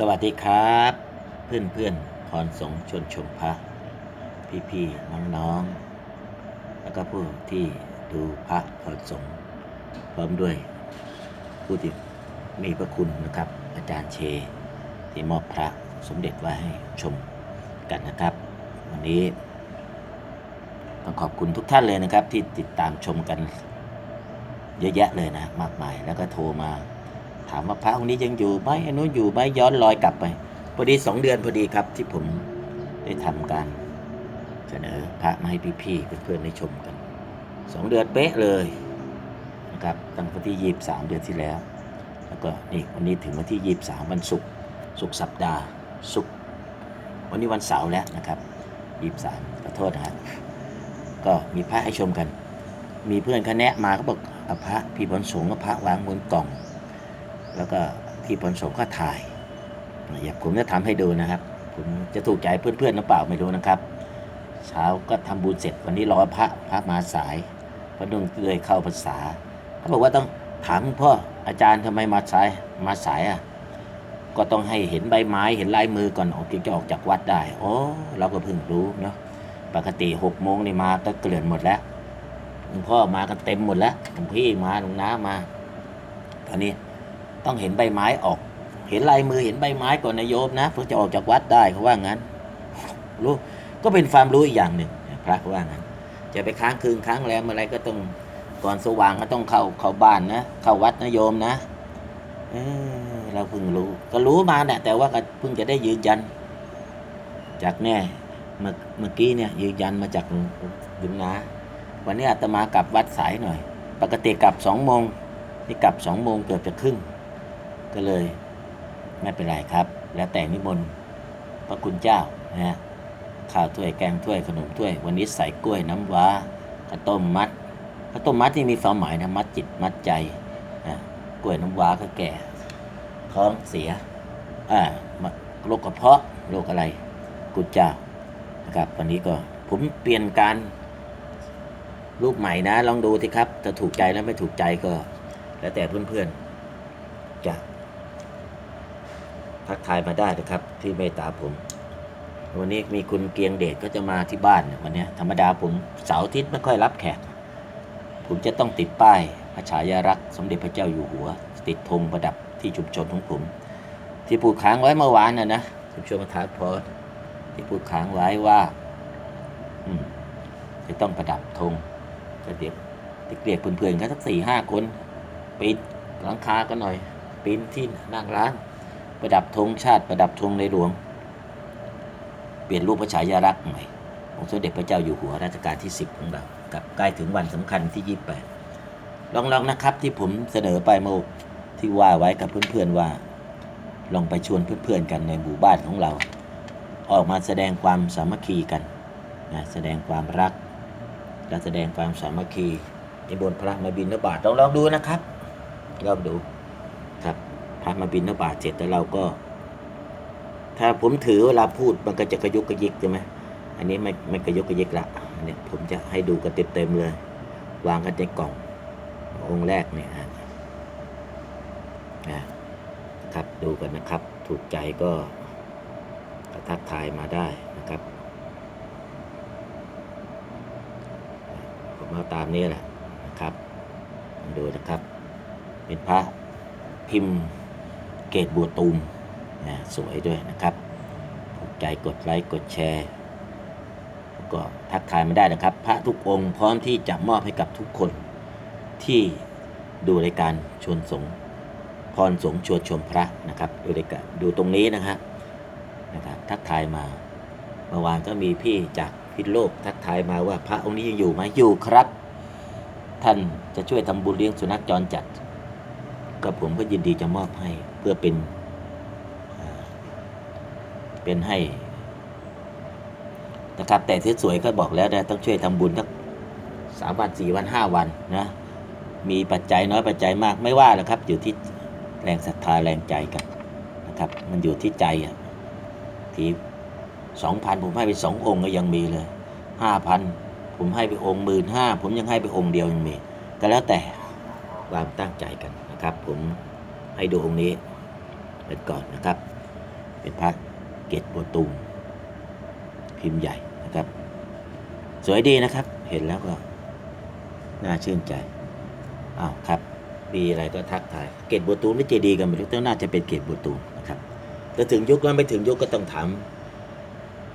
สวัสดีครับ เพื่อนเพื่อนพรสงชนชมพระ พี่พี่น้องน้องๆแล้วก็ผู้ที่ดูพระพรสงพร้อมด้วย ผู้ที่มีพระคุณนะครับ อาจารย์เช ที่มอบพระสมเด็จไว้ให้ชมกันนะครับ วันนี้ต้องขอบคุณทุกท่านเลยนะครับ ที่ติดตามชมกันเยอะแยะเลยนะ มากมายแล้วก็โทรมา ถามว่าพระองค์นี้ยังอยู่ไหมอนนู้อยู่ไหมย้อนรอยกลับไปพอดีสองเดือนพอดีครับที่ผมได้ทำการเสนอพระมาให้พี่ๆเพื่อนๆได้ชมกันสองเดือนเป๊ะเลยนะครับตั้งแต่ที่ยี่สามเดือนที่แล้ว แล้วก็นี่วันนี้ถึงวันที่ยี่สามวันศุกร์ศุกร์สัปดาห์ศุกร์วันนี้วันเสาร์แล้วนะครับยี่สามขอโทษนะครับก็มีพระให้ชมกัน มีเพื่อนเขาแนะมาเขาบอกเอาพระพี่ผลสงฆ์กับพระวางบนกล่อง แล้วก็พี่ผลสงฆ์ก็ถ่ายอยากผมจะทำให้ดูนะครับ ผมจะถูกใจเพื่อนๆหรือเปล่าไม่รู้นะครับ เช้าก็ทำบุญเสร็จวันนี้รอพระพระมาสายพระนุ่งเลยเข้าภาษาเขาบอกว่าต้องถามพ่ออาจารย์ทำไมมาสายมาสายอะก็ต้องให้เห็นใบไม้เห็นลายมือก่อนออกจึงจะออกจากวัดได้โอ้เราก็เพิ่งรู้เนาะปกติหกโมงนี่มาก็เกลื่อนหมดแล้วหลวงพ่อมากันเต็มหมดแล้วหลวงพี่มาหลวงน้ามาตอนนี้ ต้องเห็นใบไม้ออก เห็นลายมือเห็นใบไม้ก่อนนะโยมนะเพื่อจะออกจากวัดได้เขาว่างั้นรู้ก็เป็นความรู้อีกอย่างหนึ่งพระเขาว่างั้น จะไปค้างคืนค้างแรมอะไรก็ต้องก่อนสว่างก็ต้องเข้าเข้าบ้านนะเข้าวัดนะโยมนะเออเราเพิ่งรู้ ก็รู้มาเนี่ยแต่ว่าก็เพิ่งจะได้ยืนยัน จากแน่เมื่อเมื่อกี้เนี่ยยืนยันมาจากหลวงหลวงนาวันนี้อาตมากลับวัดสายหน่อย ปกติกลับสองโมงนี่กลับสองโมงเกือบจะครึ่ง ก็เลยไม่เป็นไรครับ แล้วแต่นิมนต์พระคุณเจ้านะฮะข้าวถ้วยแกงถ้วยขนมถ้วย วันนี้ใส่กล้วยน้ำว้าข้าวต้มมัดข้าวต้มมัดนี่มีความหมายนะมัดจิตมัดใจนะกล้วยน้ำว้าก็แก่ท้องเสียอ่าโรคกระเพาะโรคอะไรคุณเจ้านะครับวันนี้ก็ผมเปลี่ยนการรูปใหม่นะ ลองดูสิครับถ้าถูกใจแล้วไม่ถูกใจก็ แล้วแต่เพื่อนๆจะ ทักทายมาได้นะครับ ที่เมตตาผม วันนี้มีคุณเกียงเดชก็จะมาที่บ้านเนี่ยวันนี้ธรรมดาผมเสาร์อาทิตย์ไม่ค่อยรับแขก ผมจะต้องติดป้ายพระฉายารักษ์สมเด็จพระเจ้าอยู่หัว ติดธงประดับที่ชุมชนของผม ที่พูดค้างไว้เมื่อวานนะนะชุมชนประธาพรที่พูดค้างไว้ว่าอืจะต้องประดับธงก็เดี๋ยวเรียกเพื่อนๆกันสักสี่ห้าคนปีนหลังคากันหน่อยปีนที่นั่งร้าน ประดับธงชาติประดับธงในหลวง เปลี่ยนรูปพระฉายาลักษณ์ใหม่องค์สมเด็จพระเจ้าอยู่หัวรัชกาลที่ 10 ของเรา กับใกล้ถึงวันสำคัญที่ 28 ลองๆนะครับที่ผมเสนอไปเมื่อที่ว่าไว้กับเพื่อนๆว่า ลองไปชวนเพื่อนๆกันในหมู่บ้านของเรา ออกมาแสดงความสามัคคีกันนะแสดงความรัก และแสดงความสามัคคีในบนพระมาบินบาตลองลองดูนะครับลองดู รับพระมาบินบาตเสร็จแล้วเราก็ ถ้าผมถือเวลาพูดมันก็จะกระยุกกระยิกใช่ไหมอันนี้ไม่ไม่กระยุกกระยิกละอันเนี่ยผมจะให้ดูกันเต็มๆเลย วางกันในกล่อง องค์แรกเนี่ยนะครับดูกันนะครับ ถูกใจก็ทักทายมาได้นะครับผมเอาตามนี้แหละนะครับ ดูนะครับ เป็นพระพิมพ์ เกตบัวตูมนะสวยด้วยนะครับถูกใจกดไลค์กดแชร์แล้วก็ทักทายมาได้นะครับ พระทุกองค์พร้อมที่จะมอบให้กับทุกคนที่ดูรายการชวนสงฆ์พรสงฆ์ชวนชมพระนะครับดูรายการดูตรงนี้นะฮะนะครับทักทายมาเมื่อวานก็มีพี่จากพิษโลกทักทายมาว่าพระองค์นี้ยังอยู่ไหมอยู่ครับ ท่านจะช่วยทำบุญเลี้ยงสุนัขจรจัดก็ผมก็ยินดีจะมอบให้ พื่อเป็นเป็นให้นะครับแต่ที่สวยก็บอกแล้วนะต้องช่วยทำบุญสักสามวันสี่วันห้าวันนะมีปัจจัยน้อยปัจจัยมากไม่ว่าหรอกครับ อยู่ที่แรงศรัทธาแรงใจกันนะครับ มันอยู่ที่ใจอะที่สองพันผมให้ไปสององค์ก็ยังมีเลยห้าพันผมให้ไปองค์หมื่นห้าผมยังให้ไปองค์เดียวยังมีก็แล้วแต่ความตั้งใจกันนะครับ ผมให้ดูองค์นี้ เป็นก่อนนะครับ เป็นพระเกตบัวตูมพิมพ์ใหญ่นะครับ สวยดีนะครับ เห็นแล้วก็น่าชื่นใจอ้าวครับมีอะไรก็ทักทายเกตบัวตูมหรือเจดีย์กันไม่รู้แต่น่าจะเป็นเกตบัวตูมนะครับแต่ถึงยุคแล้วไม่ถึงยุคก็ต้องถาม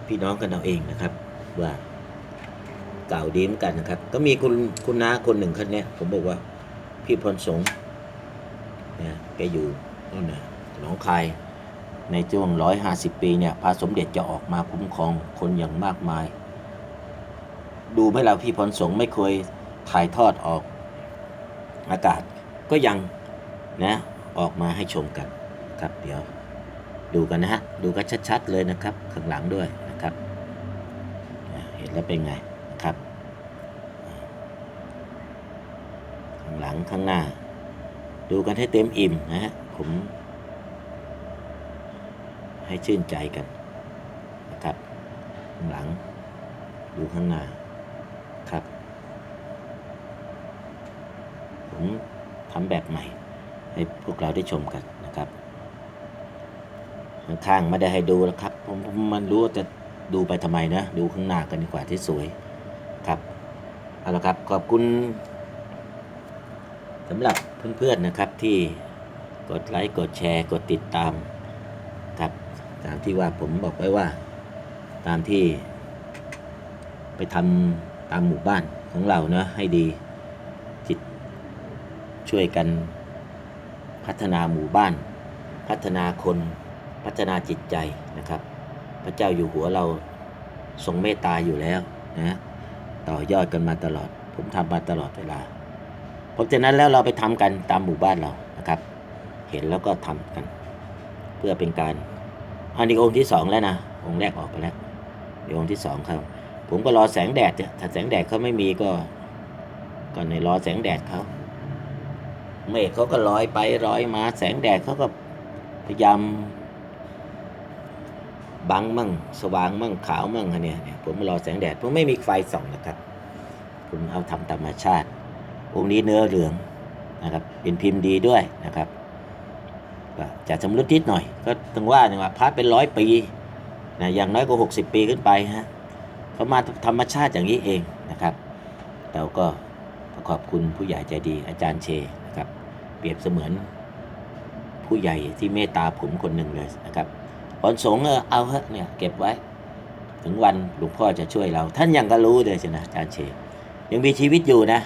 พี่น้องกันเอาเองนะครับ ว่าเก่าดีเหมือนกันนะครับ ก็มีคุณคุณน้าคนหนึ่งคนนี้ผมบอกว่าพี่พรสงฆ์นี่ยแกอยู่นั่นนะ หนองคาย ในช่วงร้อยห้าสิบปีเนี่ยพระสมเด็จจะออกมาคุ้มครองคนอย่างมากมาย ดูไหมเราพี่พรสงฆ์ไม่เคยถ่ายทอดออกอากาศก็ยังนะออกมาให้ชมกันครับเดี๋ยวดูกันนะฮะ ดูกันชัดๆเลยนะครับ ข้างหลังด้วยนะครับเห็นแล้วเป็นไงนะครับ ข้างหลังข้างหน้า ดูกันให้เต็มอิ่มนะฮะผม ให้ชื่นใจกันนะครับข้างหลังดูข้างหน้าครับ ผมทำแบบใหม่ ให้พวกเราได้ชมกันนะครับ ข้างๆไม่ได้ให้ดูแล้วครับผมผมมันรู้จะดูไปทำไมนะ ดูข้างหน้ากันดีกว่าที่สวยครับเอาละครับขอบคุณสำหรับเพื่อนๆนะครับที่กดไลค์ กดแชร์ กดติดตามครับ ตามที่ว่าผมบอกไว้ว่า ตามที่ ไปทำตามหมู่บ้านของเราเนะให้ดีจิตช่วยกันพัฒนาหมู่บ้าน พัฒนาคนพัฒนาจิตใจนะครับ พระเจ้าอยู่หัวเราทรงเมตตาอยู่แล้วนะต่อยอดกันมาตลอด ผมทำมาตลอดเวลาเพราะฉะนั้นแล้วเราไปทำกันตามหมู่บ้านเรานะครับ เห็นแล้วก็ทำกัน เพื่อเป็นการ อันนี้องค์ที่สองแล้วนะองค์แรกออกไปแล้วเดี๋ยวองค์ที่สองครับ ผมก็รอแสงแดดเนี่ยถ้าแสงแดดเขาไม่มีก็ก็ในรอแสงแดดเขาเมฆเขาก็ลอยไปลอยมา แสงแดดเขาก็พยายามบังมั่งสว่างมั่งขาวมั่งฮะเนี่ยเนี่ยผมรอแสงแดดผมไม่มีไฟส่องนะครับ ผมเอาทำธรรมชาติ องค์นี้เนื้อเหลืองนะครับ เป็นพิมพ์ดีด้วยนะครับ จะชำรุดนิดหน่อย ก็ต้องว่าเนี่ยว่าพระเป็นร้อยปีนะอย่างน้อยก็หกสิบปีขึ้นไปฮะเขามาธรรมชาติอย่างนี้เองนะครับ เราก็ขอบคุณผู้ใหญ่ใจดีอาจารย์เชนะครับ เปรียบเสมือนผู้ใหญ่ที่เมตตาผมคนหนึ่งเลยนะครับผลสงเออเอาเถอะเนี่ยเก็บไว้ ถึงวันหลวงพ่อจะช่วยเรา ท่านยังก็รู้เลยใช่ไหมอาจารย์เชยยังมีชีวิตอยู่นะ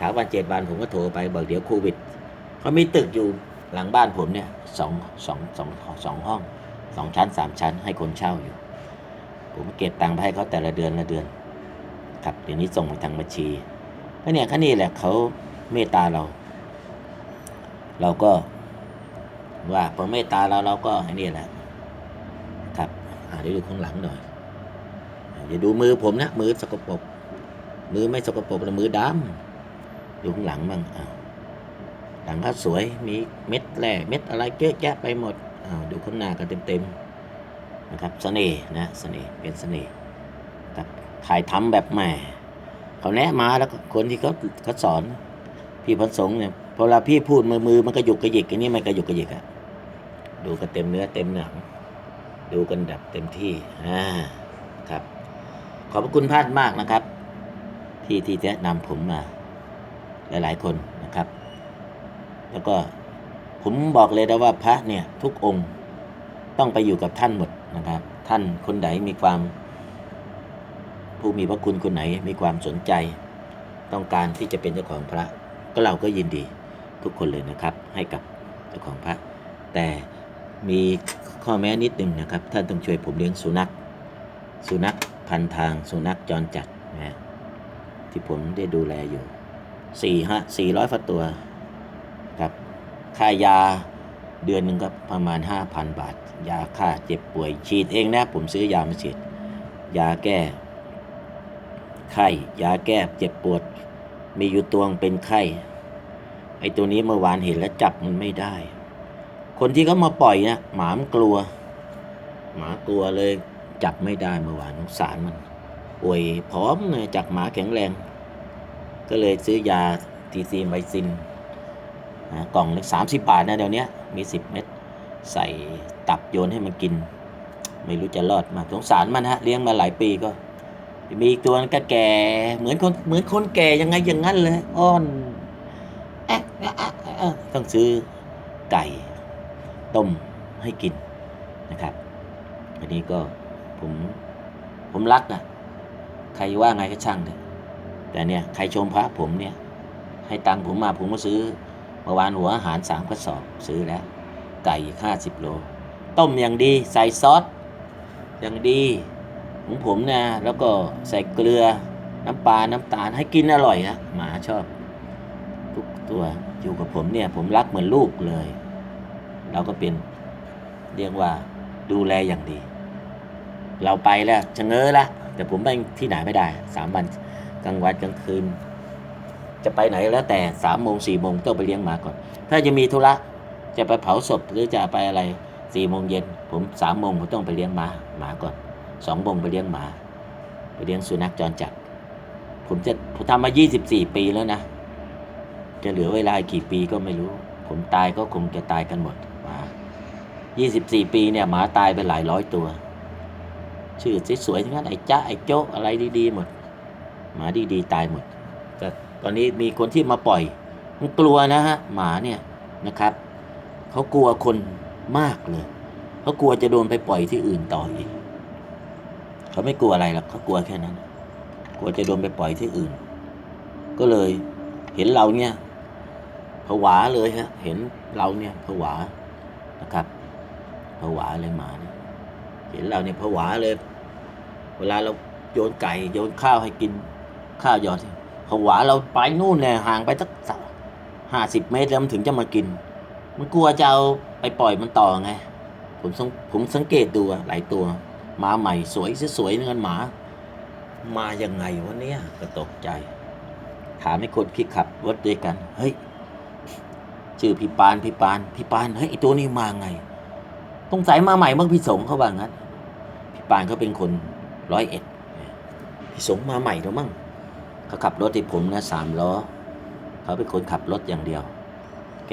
ถามวันเจ็ดวันผมก็โทรไปบอกเดี๋ยวโควิดเขามีตึกอยู่ หลังบ้านผมเนี่ยสองสองสองสองห้องสองชั้นสามชั้นให้คนเช่าอยู่ ผมเก็บตังค์ไปให้เขาแต่ละเดือนละเดือน ครับเดี๋ยวนี้ส่งทางบัญชีก็เนี่ยแค่นี้แหละเขาเมตตาเรา เราก็ว่าพอเมตตาเราเราก็ไอ้นี่แหละครับอ่าเดี๋ยวดูข้างหลังหน่อยอ่าอย่าดูมือผมนะมือสกปรกมือไม่สกปรกแต่มือดำดูข้างหลังบ้างอ้าว หลังเขาสวยมีเม็ดแร่เม็ดอะไรเยอะแยะไปหมดดูข้างหน้ากันเต็มๆนะครับเสน่ห์นะเสน่ห์เป็นเสน่ห์ครับถ่ายทำแบบแหม่เขาแนะมาแล้วคนที่เขาเขาสอนพี่พันสงฆ์เนี่ยพอเวลาพี่พูดมือมือมันกระยุกกระยิกอันนี้มันกระยุกกระยิกอะดูกันเต็มเนื้อเต็มหนังดูกันแบบเต็มที่อ่าครับ ขอบพระคุณพาดมากนะครับ ที่ที่แนะนำผมมา หลาย ๆ คนนะครับ แล้วก็ผมบอกเลยนะว่าพระเนี่ยทุกองค์ต้องไปอยู่กับท่านหมดนะครับ ท่านคนไหนมีความ ผู้มีพระคุณคนไหนมีความสนใจ ต้องการที่จะเป็นเจ้าของพระ ก็เราก็ยินดีทุกคนเลยนะครับ ให้กับเจ้าของพระ แต่มีข้อแม้นิดหนึ่งนะครับ ท่านต้องช่วยผมเลี้ยงสุนัข สุนัขพันทางสุนัขจรจัดนะที่ผมได้ดูแลอยู่สี่ฮะสี่ร้อยฟัตัว ครับ ค่ายาเดือนหนึ่งก็ประมาณห้าพันบาท ยาค่าเจ็บป่วยฉีดเองนะ ผมซื้อยามาฉีดยาแก้ ไข้ยาแก้เจ็บปวด มีอยู่ตัวงเป็นไข้ ไอตัวนี้เมื่อวานเห็นแล้วจับมันไม่ได้ คนที่เขามาปล่อยนะหมามันกลัว หมากลัวเลยจับไม่ได้เมื่อวานสงสารมันป่วยผอมเลยจากหมาแข็งแรง ก็เลยซื้อยาทีซีไมซิน นะกล่องสามสิบบาทนะเดี๋ยวนี้มีสิบเม็ดใส่ตับโยนให้มันกิน ไม่รู้จะรอดมาสงสารมันฮะเลี้ยงมาหลายปีก็ มีอีกตัวนึงก็แก่เหมือนคนเหมือนคนแก่ยังไงอย่างนั้นเลยอ้อนแออะแออต้องซื้อไก่ต้มให้กินนะครับ อันนี้ก็ผมผมรักนะใครว่าไงก็ช่างเถอะแต่เนี่ยใครชมพระผมเนี่ย ให้ตังค์ผมมาผมก็ซื้อ มื่อวานหัวอาหารสามกระสอบซื้อแล้ว ไก่ห้าสิบโล ต้มอย่างดีใส่ซอสอย่างดีของผมนะแล้วก็ใส่เกลือน้ำปลาน้ำตาลให้กินอร่อยนะหมาชอบ ทุกตัวอยู่กับผมเนี่ย ผมรักเหมือนลูกเลย เราก็เป็นเรียกว่าดูแลอย่างดี เราไปแล้วชะเง้อละแต่ผมไปที่ไหนไม่ได้สามวันกลางวันกลางคืน จะไปไหนแล้วแต่สามโมงสี่โมงต้องไปเลี้ยงหมาก่อน ถ้าจะมีธุระจะไปเผาศพหรือจะไปอะไรสี่โมงเย็นผมสามโมงผมต้องไปเลี้ยงหมาหมาก่อนสองโมงไปเลี้ยงหมา ไปเลี้ยงสุนัขจรจัด ผมจะผมทำมายี่สิบสี่ปีแล้วนะ จะเหลือเวลาอีกกี่ปีก็ไม่รู้ ผมตายก็คงจะตายกันหมดหมายี่สิบสี่ปีเนี่ยหมาตายไปหลายร้อยตัว ชื่อสวยๆทั้งนั้นไอ้จ้าไอ้โจ๊ะอะไรดีๆหมดหมาดีๆตายหมดแต่ ตอนนี้มีคนที่มาปล่อย มันกลัวนะฮะหมาเนี่ยนะครับเขากลัวคนมากเลยเขากลัวจะโดนไปปล่อยที่อื่นต่ออีกเขาไม่กลัวอะไรหรอกเขากลัวแค่นั้น กลัวจะโดนไปปล่อยที่อื่น ก็เลยเห็นเราเนี่ยผวาเลยฮะเห็นเราเนี่ยผวานะครับผวาเลยหมาเนี่ยเห็นเราเนี่ยผวาเลย เวลาเราโยนไก่โยนข้าวให้กินข้าวหยอด ผวาเราไปนู่นเนี่ยห่างไปสักห้าสิบเมตรแล้วมันถึงจะมากิน มันกลัวจะเอาไปปล่อยมันต่อไง ผมสังผมสังเกตดูหลายตัวหมาใหม่สวยสวยๆนั่นหมา มายังไงวะเนี่ยก็ตกใจ ถามให้คนที่ขับรถด้วยกัน เฮ้ยชื่อพี่ปานพี่ปานพี่ปานเฮ้ยไอตัวนี้มาไงสงสัยมาใหม่เมื่อพี่สงเขาว่างั้น พี่ปานเขาเป็นคนร้อยเอ็ดพี่สงมาใหม่แล้วมั้ง เขาขับรถที่ผมนะสามล้อเขาเป็นคนขับรถอย่างเดียว แก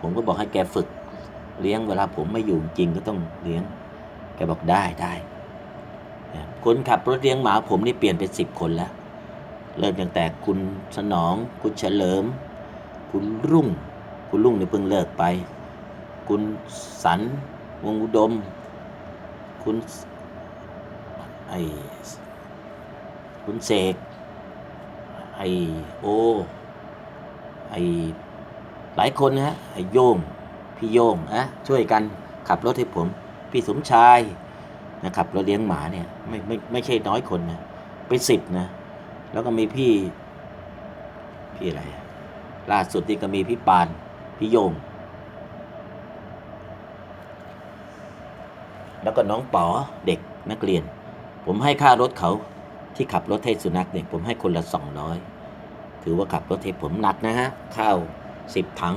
ผมก็บอกให้แกฝึก เลี้ยงเวลาผมไม่อยู่จริงก็ต้องเลี้ยง แกบอกได้ได้คนขับรถเลี้ยงหมาผมนี่เปลี่ยนเป็นสิบคนแล้ว เริ่มตั้งแต่คุณสนอง คุณเฉลิม คุณรุ่ง คุณรุ่งเนี่ยเพิ่งเลิกไป คุณสันวงอุดม คุณไอคุณเสก ไอโอ ไอหลายคนนะฮะไอโยง พี่โยงนะช่วยกันขับรถให้ผม พี่สมชายนะขับรถเลี้ยงหมาเนี่ยไม่ไม่ไม่ใช่น้อยคนนะเป็นสิบนะ แล้วก็มีพี่ พี่อะไร ล่าสุดนี่ก็มีพี่ปาน พี่โยง แล้วก็น้องป๋อเด็กนักเรียน ผมให้ค่ารถเขา ที่ขับรถให้สุนัขเนี่ยผมให้คนละสองร้อยถือว่าขับรถให้ผมหนักนะฮะข้าวสิบถัง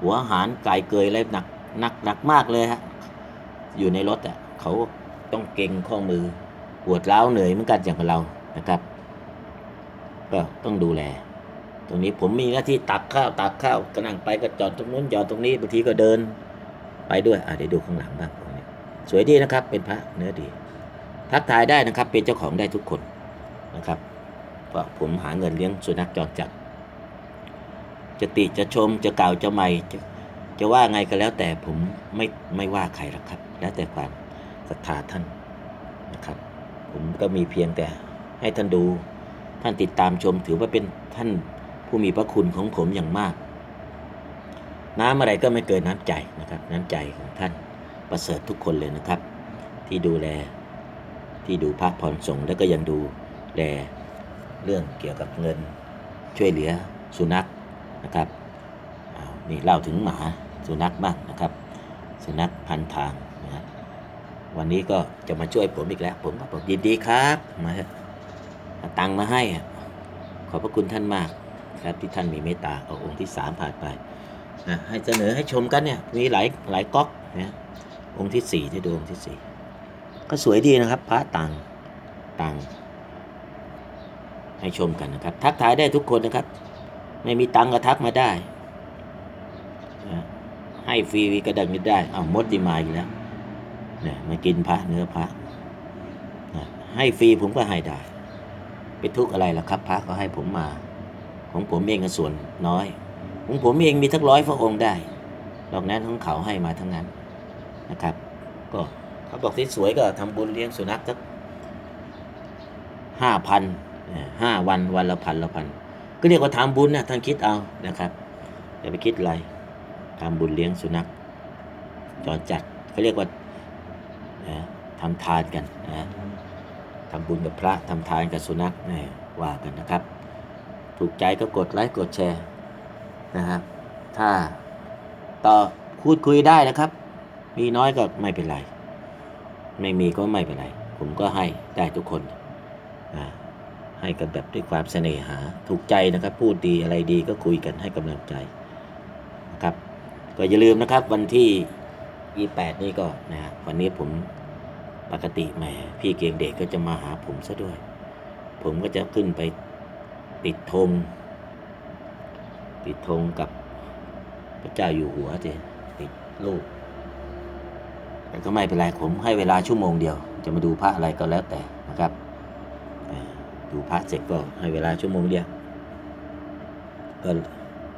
หัวอาหารไก่เกยอะไรหนักหนักหนักมากเลยฮะอยู่ในรถอะเขาต้องเก่งข้อมือปวดร้าวเหนื่อยเหมือนกันอย่างกับเรานะครับ ก็ต้องดูแล ตรงนี้ผมมีหน้าที่ตักข้าวตักข้าวก็นั่งไปก็จอดตรงนู้นจอดตรงนี้บางทีก็เดิน ไปด้วยอะเดี๋ยวดูข้างหลังบ้างตรงนี้สวยดีนะครับ เป็นพระเนื้อดี ทักทายได้นะครับ เป็นเจ้าของได้ทุกคน นะครับเพราะผมหาเงินเลี้ยงสุนัขจรจัด จะติจะชมจะกล่าวจะใหม่จะจะว่าไงก็แล้วแต่ผมไม่ไม่ว่าใครหรอกครับ แล้วแต่ความศรัทธาท่านนะครับ ผมก็มีเพียงแต่ให้ท่านดูท่านติดตามชมถือว่าเป็นท่านผู้มีพระคุณของผมอย่างมาก น้ำอะไรก็ไม่เกินน้ำใจนะครับ น้ำใจของท่านประเสริฐทุกคนเลยนะครับ ที่ดูแลที่ดูพระพรสงแล้วก็ยังดู ลเรื่องเกี่ยวกับเงินช่วยเหลือสุนัขนะครับนี่เล่าถึงหมาสุนัขบ้างนะครับ สุนัขพันทางนะวันนี้ก็จะมาช่วยผมอีกแล้ว ผมก็บอกยินดีครับมาตังมาให้อขอบพระคุณท่านมากครับที่ท่านมีเมตตาเอาองค์ที่สามผ่านไปนะให้เสนอให้ชมกันเนี่ยมีหลายหลายก๊อกนะองค์ที่สี่ที่ดูองค์ที่สี่ก็สวยดีนะครับ พระต่างต่าง ให้ชมกันนะครับ ทักทายได้ทุกคนนะครับ ไม่มีตังก็ทักมาได้นะให้ฟรีก็ดังนึกได้เอามดดีมาอีกแล้วเนี่ยมากินพระเนื้อพระนะให้ฟรีผมก็ให้ได้ไปทุกอะไรล่ะครับ พระก็ให้ผมมา ของผมเองก็ส่วนน้อยของผมเองมีทั้งร้อยพระองค์ได้ดอกนั้นของเขาให้มาทั้งนั้นนะครับ ก็เขาบอกที่สวยก็ทำบุญเลี้ยงสุนัขสักห้าพัน ห้าวันวันละพันละพันก็เรียกว่าทำบุญนะท่านคิดเอานะครับอย่าไปคิดอะไรทำบุญเลี้ยงสุนัขจอจัดเขาเรียกว่านะทำทานกันนะทำบุญกับพระทำทานกับสุนัขนี่ว่ากันนะครับ ถูกใจก็กดไลค์กดแชร์นะครับ ถ้าต่อพูดคุยได้นะครับ มีน้อยก็ไม่เป็นไร ไม่มีก็ไม่เป็นไร ผมก็ให้ได้ทุกคนนะ ให้กันแบบด้วยความเสน่หา ถูกใจนะครับพูดดีอะไรดีก็คุยกันให้กำลังใจนะครับก็อย่าลืมนะครับวันที่ 28 นี้ก็นะฮะวันนี้ผมปกติแหมพี่เกียงเด็กก็จะมาหาผมซะด้วย ผมก็จะขึ้นไปติดธงติดธงกับพระเจ้าอยู่หัวเจติดรูปแต่ก็ไม่เป็นไรผมให้เวลาชั่วโมงเดียว จะมาดูพระอะไรก็แล้วแต่นะครับ ดูพระเสร็จก็ให้เวลาชั่วโมงเดียวก็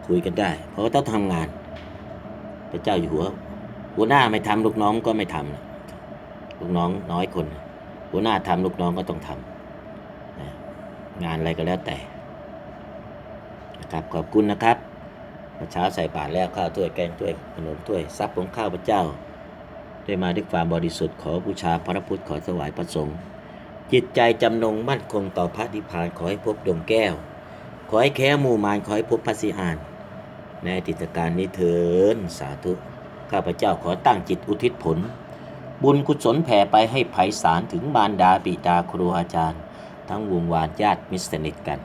คุยกันได้ เพราะต้องทำงาน พระเจ้าอยู่หัว หัวหน้าไม่ทำลูกน้องก็ไม่ทำลูกน้องน้อยคน หัวหน้าทำลูกน้องก็ต้องทำงานอะไรก็แล้วแต่นะครับขอบคุณนะครับเช้าใส่บาตรแล้วข้าวถ้วยแกงถ้วยขนมถ้วยทรัพย์ของข้าพเจ้า ได้มาด้วยความบริสุทธิ์ขอบูชาพระพุทธขอถวายพระสงฆ์ จิตใจจำนงมั่นคงต่อพระนิพพานขอให้พบดวงแก้ว ขอให้แค้หมู่มารขอให้พบพระสิอาน ในอติตการนี้เถินสาธุ ข้าพเจ้าขอตั้งจิตอุทิศผล บุญกุศลแผ่ไปให้ไพศาลถึงมารดาบิดาครูอาจารย์ ทั้งวงวานญาติมิตรสนิทกัน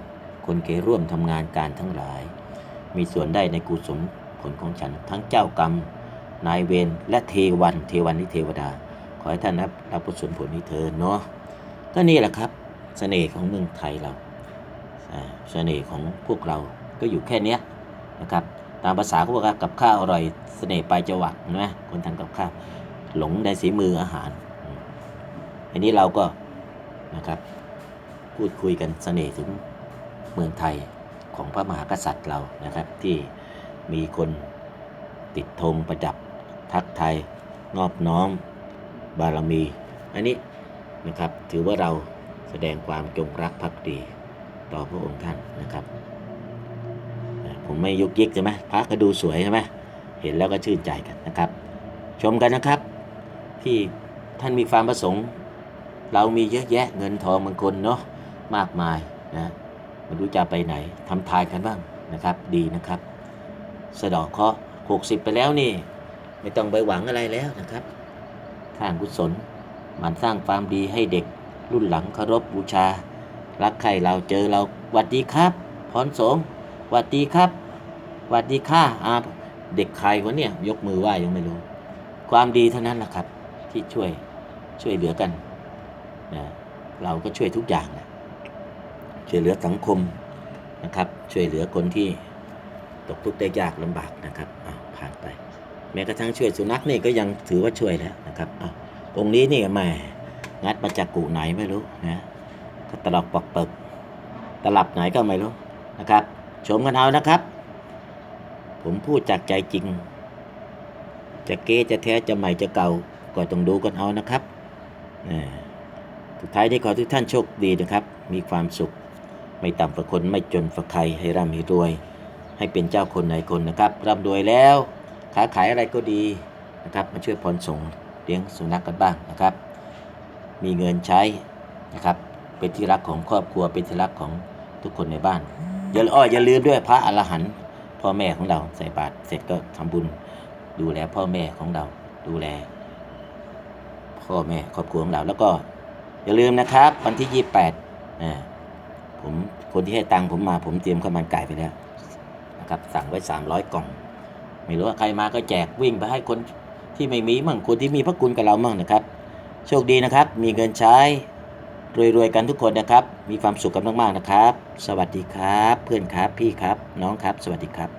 คนเคยร่วมทำงานการทั้งหลาย มีส่วนได้ในกุศลผลของฉันทั้งเจ้ากรรม นายเวรและเทวันเทวันนิเทวดา ขอให้ท่านรับรับกุศลผลนี้เถิดเนาะ ก็นี่แหละครับเสน่ห์ของเมืองไทยเราอ่าเสน่ห์ของพวกเราก็อยู่แค่เนี้ยนะครับ ตามภาษาเขาบอกว่ากับข้าวอร่อยเสน่ห์ปลายจวักนะคนทำกับข้าวหลงในสีมืออาหาร อันนี้เราก็นะครับพูดคุยกันเสน่ห์ถึงเมืองไทยของพระมหากษัตริย์เรานะครับ ที่มีคนติดธงประดับทักไทยนอบน้อมบารมี อันนี้ นะครับ ถือว่าเราแสดงความจงรักภักดีต่อพระองค์ท่านนะครับ ผมไม่ยุกยิกใช่ไหมพระก็ดูสวยใช่ไหมเห็นแล้วก็ชื่นใจกันนะครับ ชมกันนะครับ ที่ท่านมีความประสงค์ เรามีเยอะแยะเงินทองบางคนเนาะมากมายนะไม่รู้จะไปไหนทำทานกันบ้างนะครับ ดีนะครับ สะดอกเคาะหกสิบไปแล้วนี่ ไม่ต้องไปหวังอะไรแล้วนะครับสร้างกุศล มันสร้างความดีให้เด็ก รุ่นหลังเคารพบูชา รักใครเราเจอเราหวัดดีครับพรสงหวัดดีครับหวัดดีค่ะอาเด็กใครคนเนี่ยยกมือไหว้ยังไม่รู้ ความดีเท่านั้นแหละครับ ที่ช่วยช่วยเหลือกันนะเราก็ช่วยทุกอย่างนะช่วยเหลือสังคมนะครับ ช่วยเหลือคนที่ตกทุกข์ได้ยากลำบากนะครับอ้าผ่านไป แม้กระทั่งช่วยสุนัขนี่ก็ยังถือว่าช่วยแล้วนะครับอ้าว องค์นี้นี่แหม่งัดมาจากกูไหนไม่รู้นะก็ตลอกปอกเปิกตลับไหนก็ไม่รู้นะครับ ชมกันเอานะครับ ผมพูดจากใจจริง จะเก๊จะแท้จะใหม่จะเก่าก็ต้องดูกันเอานะครับสุดท้ายนี้ขอทุกท่านโชคดีนะครับ มีความสุข ไม่ต่ำกว่าคนไม่จนฝักใครให้ร่ำให้รวย ให้เป็นเจ้าคนนายคนนะครับร่ำรวยแล้วค้าขายอะไรก็ดีนะครับมาช่วยผ่อนส่ง ลี้ยงสุนัขกกันบ้างนะครับ มีเงินใช้นะครับ เป็นที่รักของครอบครัว เป็นที่รักของทุกคนในบ้าน อย่าอ้ออย่าลืมด้วยพระอรหันต์พ่อแม่ของเราใส่บาตรเสร็จก็ทำบุญดูแลพ่อแม่ของเรา ดูแล พ่อแม่ครอบครัวของเรา แล้วก็ อย่าลืมนะครับ วันที่ยี่แปดผมคนที่ให้ตังค์ผมมา ผมเตรียมข้าวมันไก่ไปแล้วนะครับ สั่งไว้สามร้อยกล่อง ไม่รู้ว่าใครมาก็แจกวิ่งไปให้คน ที่ไม่มีมั่งคนที่มีพระคุณกับเรามั่งนะครับ โชคดีนะครับ มีเงินใช้ รวยๆกันทุกคนนะครับ มีความสุขกันมากๆนะครับ สวัสดีครับ เพื่อนครับพี่ครับ น้องครับ สวัสดีครับ